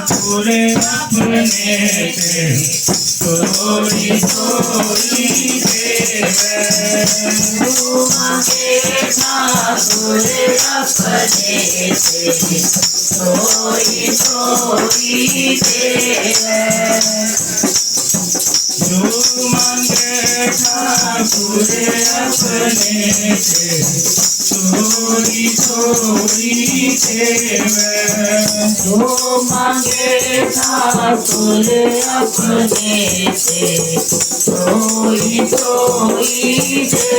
पूरे अपने पे थोड़ी थोड़ी के पूरे अपने पे थोड़ी थोड़ी देवे ठाकुरे अपने से चोरी चोरी के जो मांगे ठाकुर अपने से चोरी चोरी के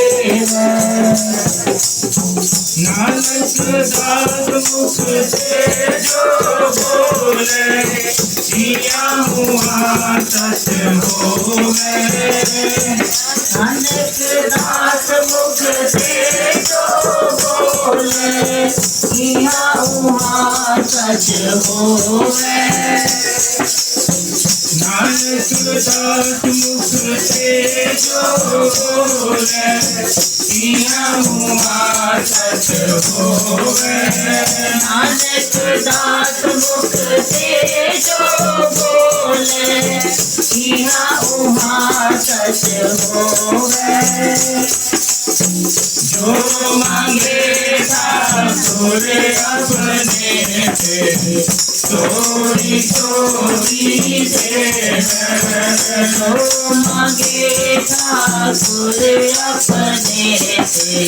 नानक दास मुख से जो बोले सिया हुआ सच हो गए नानक दास मुख से जो बोले किया हुआ सच होवे जो बोले जिया हुआ सच दास मुख से ठाकुर अपने से चोरी चोरी देवे जो मांगे ठाकुर अपने से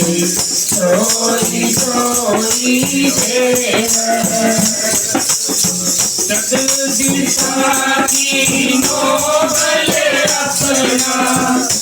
चोरी चोरी देवे सत दिशा की नोबल अपना।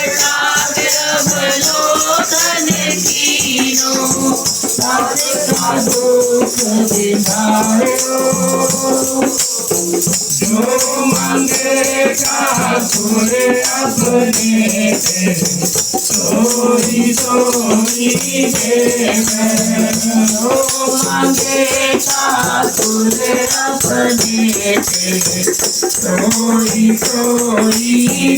सदर दिशा की सिर बेटा के अवलोकन कीनो दास का जो मांगे ठाकुर अपने से चोरी चोरी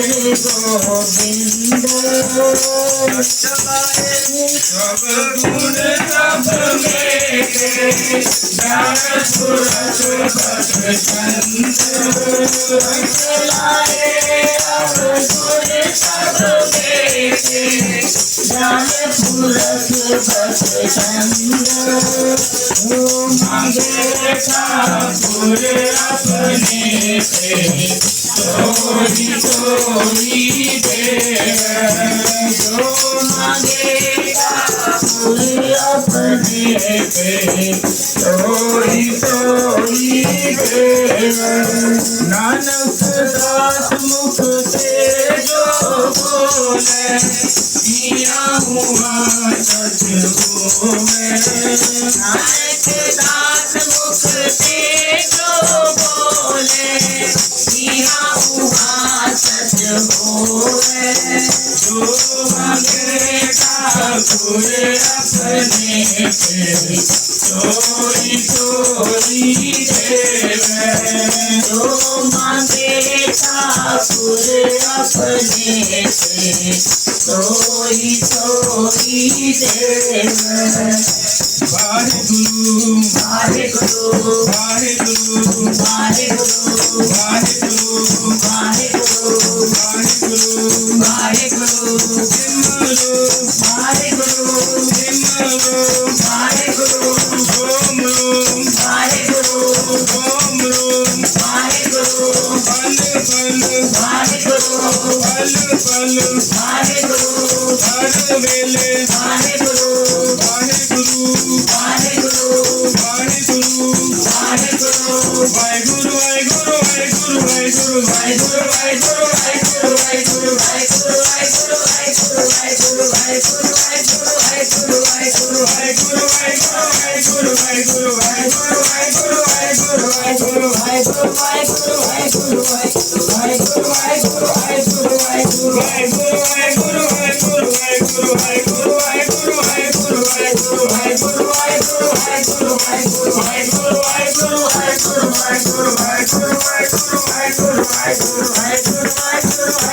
रागे गुरु गोविंद सब गुण सब मेरे ज्ञान सुरत भक्त संत चलाए अब गुरु सब बेटे ज्ञान पुरख भक्त संग मांगे ठाकुर अपने से चोरी चोरी देवे जो मांगे ठाकुर अपने से चोरी चोरी देवे नानक दास मुख से जो बोले किया हुआ सच होवे नानक दास पूरे अपने चोरी चोरी तो अपने चोरी चोरी देव वाहे Wahe Guru Wahe Guru Wahe Guru Wahe Guru Bye. right, go to right, go to right, go to right, go to right, go to right, go to right, go to right, to right.